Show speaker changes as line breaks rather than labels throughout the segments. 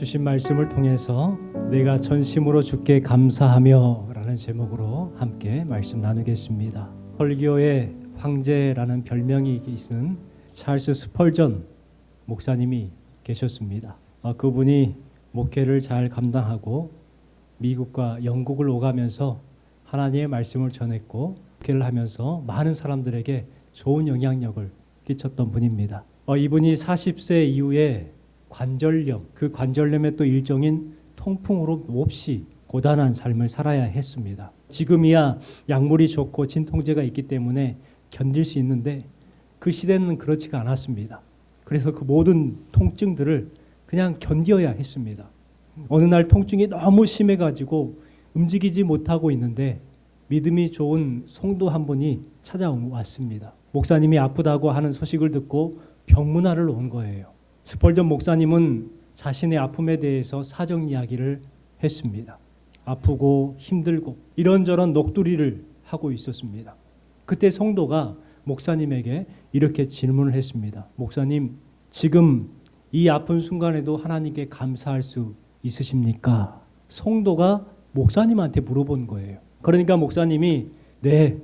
주신 말씀을 통해서 내가 전심으로 주께 감사하며라는 제목으로 함께 말씀 나누겠습니다. 설교의 황제라는 별명이 있는 찰스 스펄전 목사님이 계셨습니다. 아, 그분이 목회를 잘 감당하고 미국과 영국을 오가면서 하나님의 말씀을 전했고 목회를 하면서 많은 사람들에게 좋은 영향력을 끼쳤던 분입니다. 어, 이분이 40세 이후에 관절염, 그 관절염의 또 일종인 통풍으로 몹시 고단한 삶을 살아야 했습니다. 지금이야 약물이 좋고 진통제가 있기 때문에 견딜 수 있는데 그 시대는 그렇지가 않았습니다. 그래서 그 모든 통증들을 그냥 견뎌야 했습니다. 어느 날 통증이 너무 심해가지고 움직이지 못하고 있는데 믿음이 좋은 성도 한 분이 찾아왔습니다. 목사님이 아프다고 하는 소식을 듣고 병문안을 온 거예요. 스펄전 목사님은 자신의 아픔에 대해서 사정 이야기를 했습니다. 아프고 힘들고 이런저런 녹두리를 하고 있었습니다. 그때 성도가 목사님에게 이렇게 질문을 했습니다. 목사님, 지금 이 아픈 순간에도 하나님께 감사할 수 있으십니까? 성도가 목사님한테 물어본 거예요. 그러니까 목사님이 네,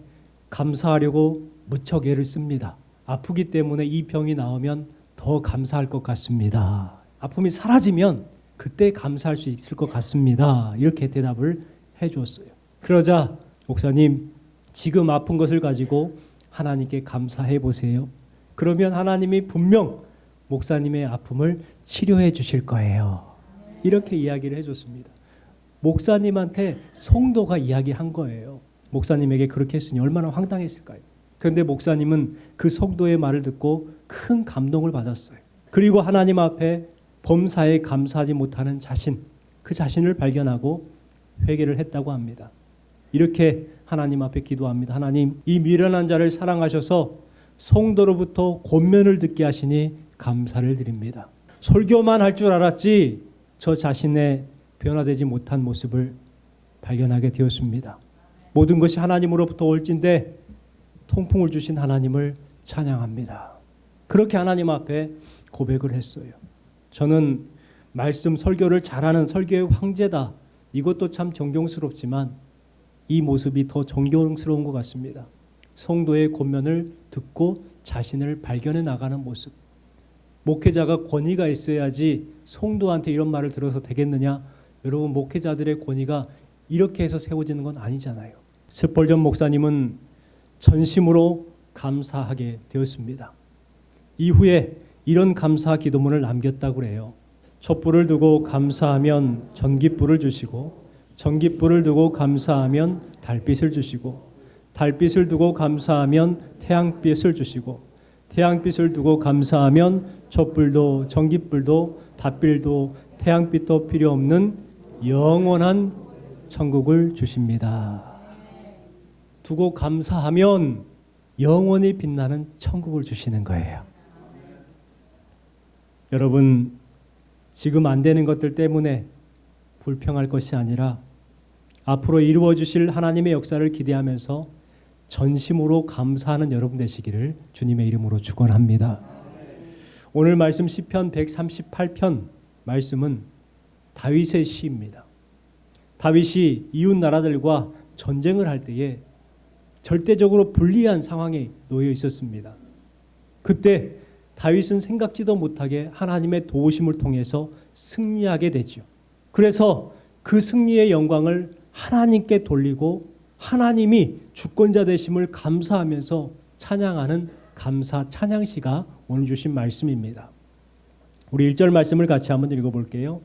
감사하려고 무척 애를 씁니다. 아프기 때문에 이 병이 나오면 더 감사할 것 같습니다. 아픔이 사라지면 그때 감사할 수 있을 것 같습니다. 이렇게 대답을 해 주었어요. 그러자 목사님 지금 아픈 것을 가지고 하나님께 감사해 보세요. 그러면 하나님이 분명 목사님의 아픔을 치료해 주실 거예요. 이렇게 이야기를 해 줬습니다. 목사님한테 성도가 이야기한 거예요. 목사님에게 그렇게 했으니 얼마나 황당했을까요? 그런데 목사님은 그 성도의 말을 듣고 큰 감동을 받았어요. 그리고 하나님 앞에 범사에 감사하지 못하는 자신, 그 자신을 발견하고 회개를 했다고 합니다. 이렇게 하나님 앞에 기도합니다. 하나님, 이 미련한 자를 사랑하셔서 성도로부터 권면을 듣게 하시니 감사를 드립니다. 설교만 할 줄 알았지 저 자신의 변화되지 못한 모습을 발견하게 되었습니다. 모든 것이 하나님으로부터 올진데 통풍을 주신 하나님을 찬양합니다. 그렇게 하나님 앞에 고백을 했어요. 저는 말씀 설교를 잘하는 설교의 황제다. 이것도 참 존경스럽지만 이 모습이 더 존경스러운 것 같습니다. 성도의 권면을 듣고 자신을 발견해 나가는 모습. 목회자가 권위가 있어야지 성도한테 이런 말을 들어서 되겠느냐? 여러분 목회자들의 권위가 이렇게 해서 세워지는 건 아니잖아요. 스펄전 목사님은 전심으로 감사하게 되었습니다. 이후에 이런 감사 기도문을 남겼다고 그래요. 촛불을 두고 감사하면 전깃불을 주시고 전깃불을 두고 감사하면 달빛을 주시고 달빛을 두고 감사하면 태양빛을 주시고 태양빛을 두고 감사하면 촛불도 전깃불도 달빛도 태양빛도 필요 없는 영원한 천국을 주십니다. 두고 감사하면 영원히 빛나는 천국을 주시는 거예요. 여러분, 지금 안 되는 것들 때문에 불평할 것이 아니라 앞으로 이루어 주실 하나님의 역사를 기대하면서 전심으로 감사하는 여러분 되시기를 주님의 이름으로 축원합니다. 오늘 말씀 시편 138편 말씀은 다윗의 시입니다. 다윗이 이웃 나라들과 전쟁을 할 때에 절대적으로 불리한 상황에 놓여 있었습니다. 그때 다윗은 생각지도 못하게 하나님의 도우심을 통해서 승리하게 되죠. 그래서 그 승리의 영광을 하나님께 돌리고 하나님이 주권자 되심을 감사하면서 찬양하는 감사 찬양시가 오늘 주신 말씀입니다. 우리 1절 말씀을 같이 한번 읽어 볼게요.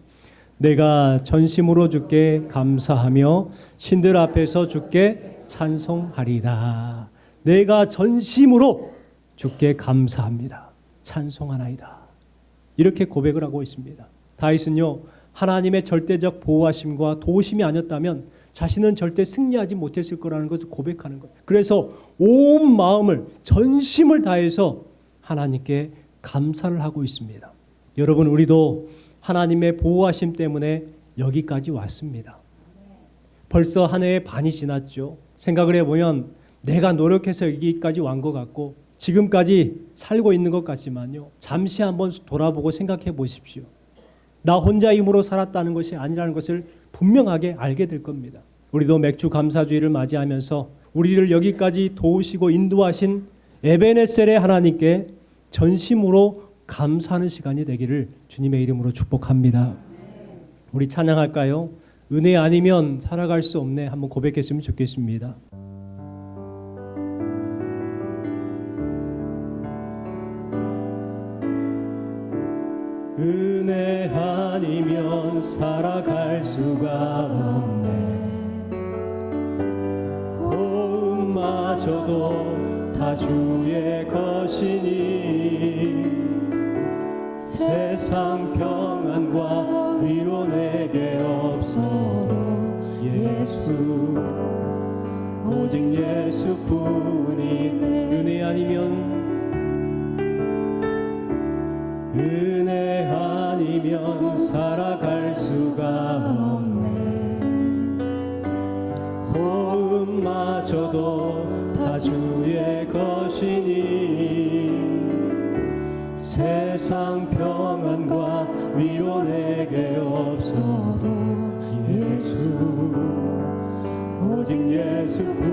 내가 전심으로 주께 감사하며 신들 앞에서 주께 찬송하리다. 내가 전심으로 주께 감사합니다. 찬송하나이다. 이렇게 고백을 하고 있습니다. 다윗은요 하나님의 절대적 보호하심과 도우심이 아니었다면 자신은 절대 승리하지 못했을 거라는 것을 고백하는 거예요. 그래서 온 마음을 전심을 다해서 하나님께 감사를 하고 있습니다. 여러분 우리도 하나님의 보호하심 때문에 여기까지 왔습니다. 벌써 한 해의 반이 지났죠. 생각을 해보면 내가 노력해서 여기까지 완것 같고 지금까지 살고 있는 것 같지만요. 잠시 한번 돌아보고 생각해 보십시오. 나 혼자 힘으로 살았다는 것이 아니라는 것을 분명하게 알게 될 겁니다. 우리도 맥주 감사주의를 맞이하면서 우리를 여기까지 도우시고 인도하신 에베네셀의 하나님께 전심으로 감사하는 시간이 되기를 주님의 이름으로 축복합니다. 우리 찬양할까요? 은혜 아니면 살아갈 수 없네. 한번 고백했으면 좋겠습니다. 은혜 아니면 살아갈 수가 없네. 호흡마저도 다 주 예수. 오직 예수뿐이네. 은혜 아니면 오직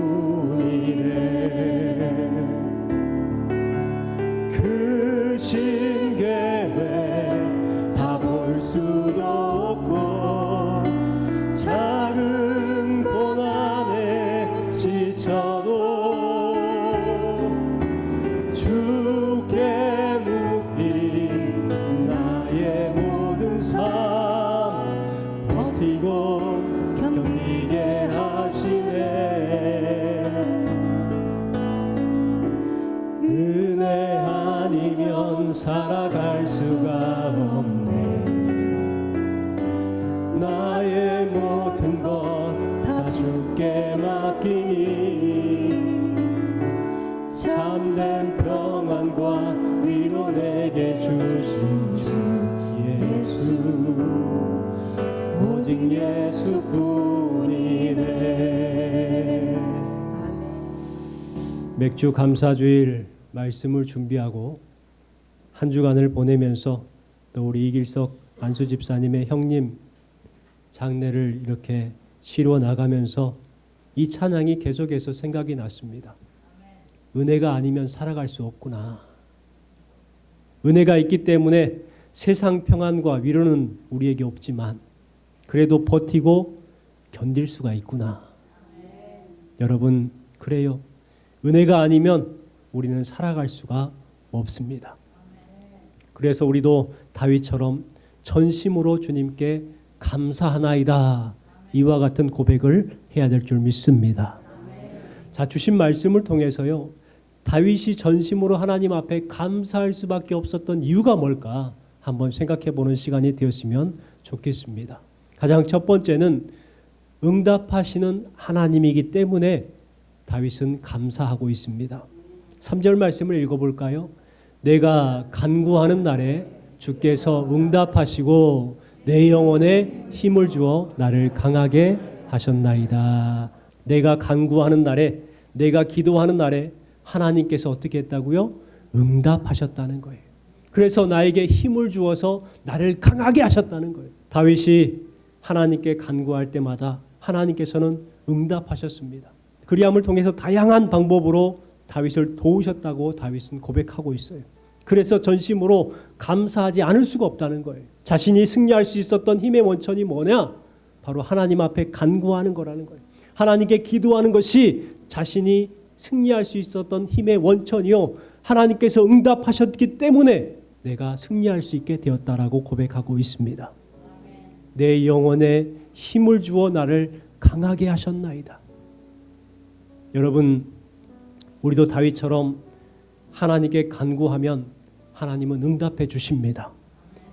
모든 것 다 주께 맡기니 참된 평안과 위로 내게 주신 주 예수. 오직 예수뿐이네. 맥주 감사주일 말씀을 준비하고 한 주간을 보내면서 또 우리 이길석 안수 집사님의 형님 장례를 이렇게 치러 나가면서 이 찬양이 계속해서 생각이 났습니다. 은혜가 아니면 살아갈 수 없구나. 은혜가 있기 때문에 세상 평안과 위로는 우리에게 없지만 그래도 버티고 견딜 수가 있구나. 여러분 그래요. 은혜가 아니면 우리는 살아갈 수가 없습니다. 그래서 우리도 다윗처럼 전심으로 주님께 감사하나이다. 이와 같은 고백을 해야 될 줄 믿습니다. 자, 주신 말씀을 통해서요. 다윗이 전심으로 하나님 앞에 감사할 수밖에 없었던 이유가 뭘까? 한번 생각해 보는 시간이 되었으면 좋겠습니다. 가장 첫 번째는 응답하시는 하나님이기 때문에 다윗은 감사하고 있습니다. 3절 말씀을 읽어 볼까요? 내가 간구하는 날에 주께서 응답하시고 내 영혼에 힘을 주어 나를 강하게 하셨나이다. 내가 간구하는 날에 내가 기도하는 날에 하나님께서 어떻게 했다고요? 응답하셨다는 거예요. 그래서 나에게 힘을 주어서 나를 강하게 하셨다는 거예요. 다윗이 하나님께 간구할 때마다 하나님께서는 응답하셨습니다. 그리함을 통해서 다양한 방법으로 다윗을 도우셨다고 다윗은 고백하고 있어요. 그래서 전심으로 감사하지 않을 수가 없다는 거예요. 자신이 승리할 수 있었던 힘의 원천이 뭐냐? 바로 하나님 앞에 간구하는 거라는 거예요. 하나님께 기도하는 것이 자신이 승리할 수 있었던 힘의 원천이요. 하나님께서 응답하셨기 때문에 내가 승리할 수 있게 되었다라고 고백하고 있습니다. 내 영혼에 힘을 주어 나를 강하게 하셨나이다. 여러분, 우리도 다윗처럼 하나님께 간구하면 하나님은 응답해 주십니다.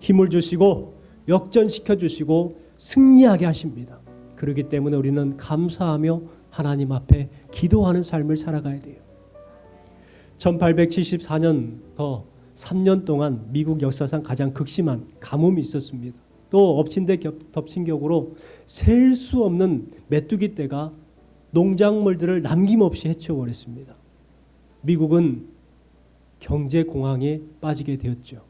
힘을 주시고 역전시켜 주시고 승리하게 하십니다. 그렇기 때문에 우리는 감사하며 하나님 앞에 기도하는 삶을 살아가야 돼요. 1874년부터 3년 동안 미국 역사상 가장 극심한 가뭄이 있었습니다. 또 엎친 데 겹- 덮친 격으로 셀 수 없는 메뚜기 떼가 농작물들을 남김없이 해치워버렸습니다. 미국은 경제 공황에 빠지게 되었죠.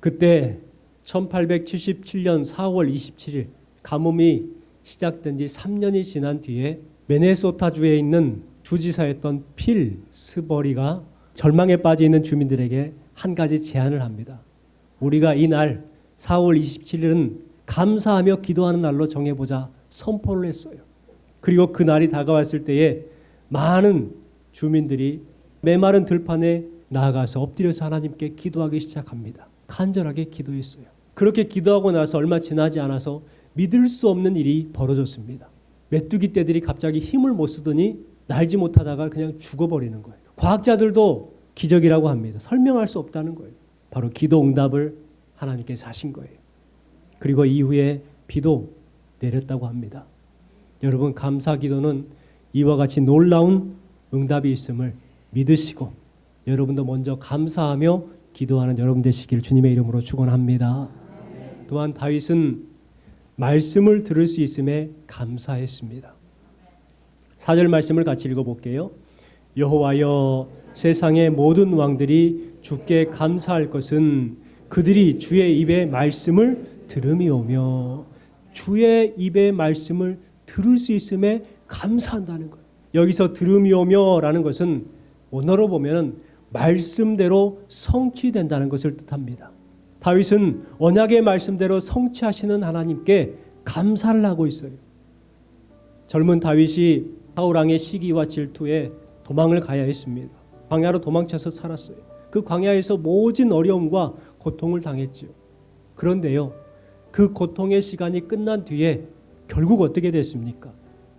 그때 1877년 4월 27일 가뭄이 시작된 지 3년이 지난 뒤에 메네소타주에 있는 주지사였던 필 스버리가 절망에 빠져 있는 주민들에게 한 가지 제안을 합니다. 우리가 이날 4월 27일은 감사하며 기도하는 날로 정해보자 선포를 했어요. 그리고 그 날이 다가왔을 때에 많은 주민들이 메마른 들판에 나아가서 엎드려서 하나님께 기도하기 시작합니다. 간절하게 기도했어요. 그렇게 기도하고 나서 얼마 지나지 않아서 믿을 수 없는 일이 벌어졌습니다. 메뚜기 떼들이 갑자기 힘을 못 쓰더니 날지 못하다가 그냥 죽어버리는 거예요. 과학자들도 기적이라고 합니다. 설명할 수 없다는 거예요. 바로 기도 응답을 하나님께서 하신 거예요. 그리고 이후에 비도 내렸다고 합니다. 여러분 감사 기도는 이와 같이 놀라운 응답이 있음을 믿으시고 여러분도 먼저 감사하며 기도하는 여러분 되시기를 주님의 이름으로 축원합니다. 또한 다윗은 말씀을 들을 수 있음에 감사했습니다. 4절 말씀을 같이 읽어 볼게요. 여호와여 세상의 모든 왕들이 주께 감사할 것은 그들이 주의 입의 말씀을 들음이오며 주의 입의 말씀을 들을 수 있음에 감사한다는 거예요. 여기서 들음이오며라는 것은 원어로 보면 말씀대로 성취된다는 것을 뜻합니다. 다윗은 언약의 말씀대로 성취하시는 하나님께 감사를 하고 있어요. 젊은 다윗이 사울 왕의 시기와 질투에 도망을 가야 했습니다. 광야로 도망쳐서 살았어요. 그 광야에서 모진 어려움과 고통을 당했지요. 그런데요. 그 고통의 시간이 끝난 뒤에 결국 어떻게 됐습니까?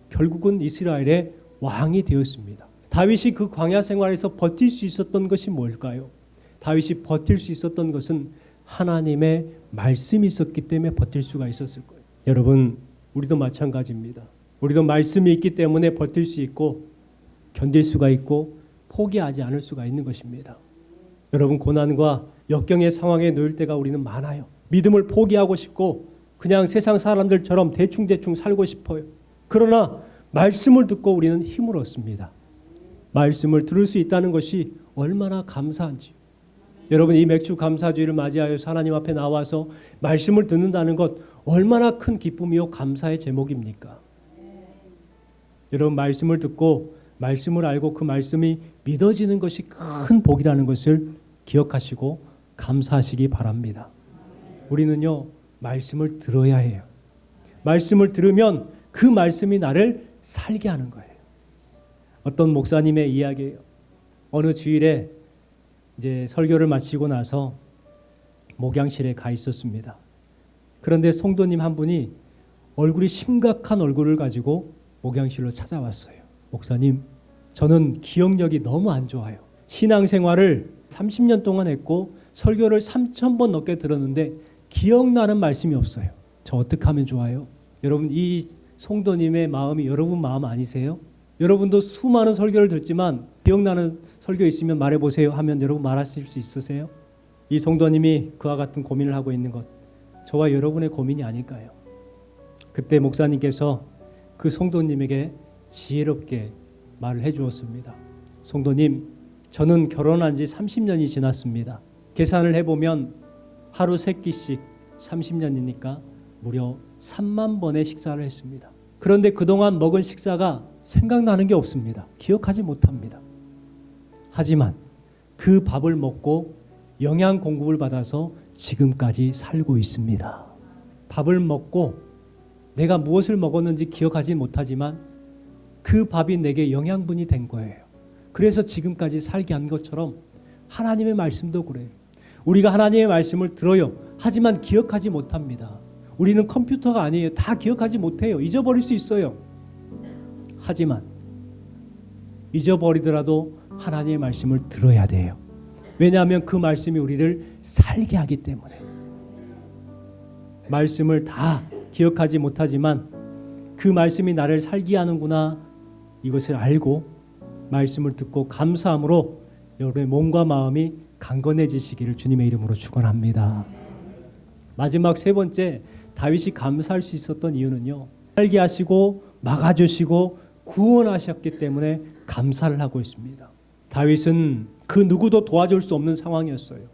결국은 이스라엘의 왕이 되었습니다. 다윗이 그 광야 생활에서 버틸 수 있었던 것이 뭘까요? 다윗이 버틸 수 있었던 것은 하나님의 말씀이 있었기 때문에 버틸 수가 있었을 거예요. 여러분, 우리도 마찬가지입니다. 우리도 말씀이 있기 때문에 버틸 수 있고 견딜 수가 있고 포기하지 않을 수가 있는 것입니다. 여러분 고난과 역경의 상황에 놓일 때가 우리는 많아요. 믿음을 포기하고 싶고 그냥 세상 사람들처럼 대충대충 살고 싶어요. 그러나 말씀을 듣고 우리는 힘을 얻습니다. 말씀을 들을 수 있다는 것이 얼마나 감사한지. 여러분 이 맥주 감사주의를 맞이하여 하나님 앞에 나와서 말씀을 듣는다는 것 얼마나 큰 기쁨이요 감사의 제목입니까? 여러분 말씀을 듣고 말씀을 알고 그 말씀이 믿어지는 것이 큰 복이라는 것을 기억하시고 감사하시기 바랍니다. 우리는요 말씀을 들어야 해요. 말씀을 들으면 그 말씀이 나를 살게 하는 거예요. 어떤 목사님의 이야기예요. 어느 주일에 이제 설교를 마치고 나서 목양실에 가 있었습니다. 그런데 성도님 한 분이 얼굴이 심각한 얼굴을 가지고 목양실로 찾아왔어요. 목사님, 저는 기억력이 너무 안 좋아요. 신앙생활을 30년 동안 했고 설교를 3,000번 넘게 들었는데 기억나는 말씀이 없어요. 저 어떻게 하면 좋아요? 여러분 이 성도님의 마음이 여러분 마음 아니세요? 여러분도 수많은 설교를 듣지만 기억나는 설교 있으면 말해 보세요 하면 여러분 말하실 수 있으세요? 이 성도님이 그와 같은 고민을 하고 있는 것 저와 여러분의 고민이 아닐까요? 그때 목사님께서 그 성도님에게 지혜롭게 말을 해 주었습니다. 성도님, 저는 결혼한 지 30년이 지났습니다. 계산을 해 보면 하루 세 끼씩 30년이니까 무려 3만 번의 식사를 했습니다. 그런데 그동안 먹은 식사가 생각나는 게 없습니다. 기억하지 못합니다. 하지만 그 밥을 먹고 영양 공급을 받아서 지금까지 살고 있습니다. 밥을 먹고 내가 무엇을 먹었는지 기억하지 못하지만 그 밥이 내게 영양분이 된 거예요. 그래서 지금까지 살게 한 것처럼 하나님의 말씀도 그래요. 우리가 하나님의 말씀을 들어요. 하지만 기억하지 못합니다. 우리는 컴퓨터가 아니에요. 다 기억하지 못해요. 잊어버릴 수 있어요. 하지만 잊어버리더라도 하나님의 말씀을 들어야 돼요. 왜냐하면 그 말씀이 우리를 살게 하기 때문에. 말씀을 다 기억하지 못하지만 그 말씀이 나를 살게 하는구나 이것을 알고 말씀을 듣고 감사함으로 여러분의 몸과 마음이 강건해지시기를 주님의 이름으로 축원합니다. 마지막 세 번째 다윗이 감사할 수 있었던 이유는요. 살게 하시고 막아주시고 구원하셨기 때문에 감사를 하고 있습니다. 다윗은 그 누구도 도와줄 수 없는 상황이었어요.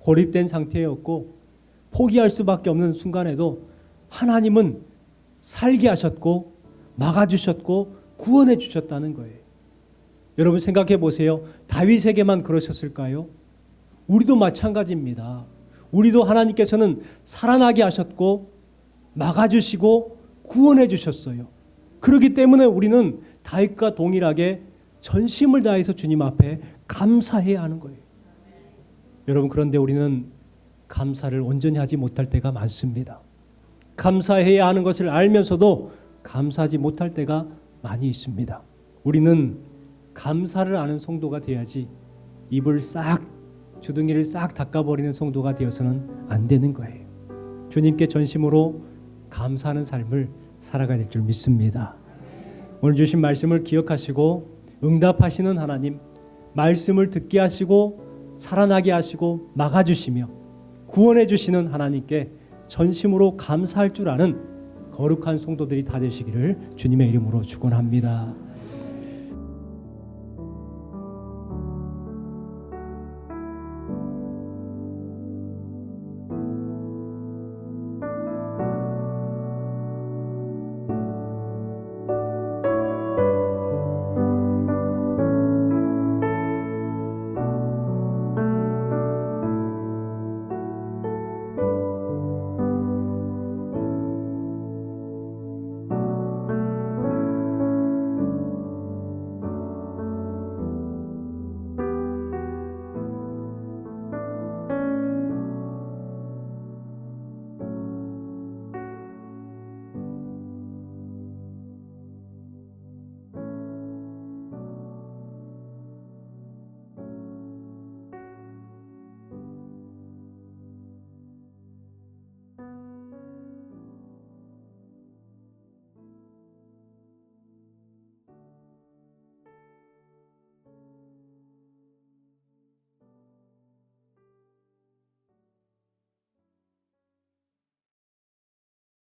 고립된 상태였고 포기할 수밖에 없는 순간에도 하나님은 살게 하셨고 막아주셨고 구원해 주셨다는 거예요. 여러분 생각해 보세요. 다윗에게만 그러셨을까요? 우리도 마찬가지입니다. 우리도 하나님께서는 살아나게 하셨고 막아주시고 구원해 주셨어요. 그렇기 때문에 우리는 다윗과 동일하게 전심을 다해서 주님 앞에 감사해야 하는 거예요. 여러분 그런데 우리는 감사를 온전히 하지 못할 때가 많습니다. 감사해야 하는 것을 알면서도 감사하지 못할 때가 많이 있습니다. 우리는 감사를 아는 성도가 돼야지 입을 싹 주둥이를 싹 닦아버리는 성도가 되어서는 안 되는 거예요. 주님께 전심으로 감사하는 삶을 살아가야 될 줄 믿습니다. 오늘 주신 말씀을 기억하시고 응답하시는 하나님, 말씀을 듣게 하시고 살아나게 하시고 막아주시며 구원해 주시는 하나님께 전심으로 감사할 줄 아는 거룩한 성도들이 다 되시기를 주님의 이름으로 축원합니다.